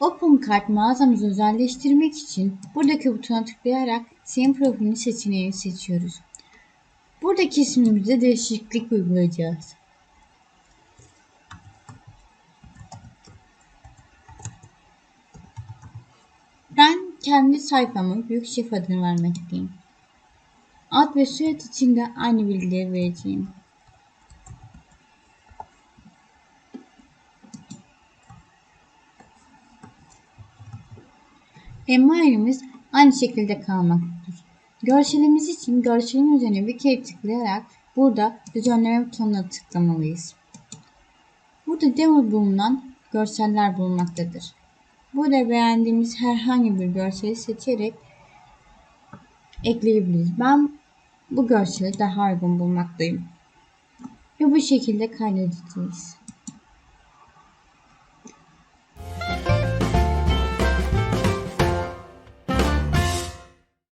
OpenCart mağazamızı özelleştirmek için buradaki butona tıklayarak senin profilini seçeneğini seçiyoruz. Buradaki ismimize değişiklik uygulayacağız. Ben kendi sayfamı Büyük Şef adını vermekteyim. Ad ve soyad için de aynı bilgileri vereceğim. Emailimiz aynı şekilde kalmaktadır. Görselimiz için görselin üzerine bir kere tıklayarak burada düzenleme butonuna tıklamalıyız. Burada demo bulunan görseller bulunmaktadır. Burada beğendiğimiz herhangi bir görseli seçerek ekleyebiliriz. Ben bu görseli daha uygun bulmaktayım. Ve bu şekilde kaydedeceğiz.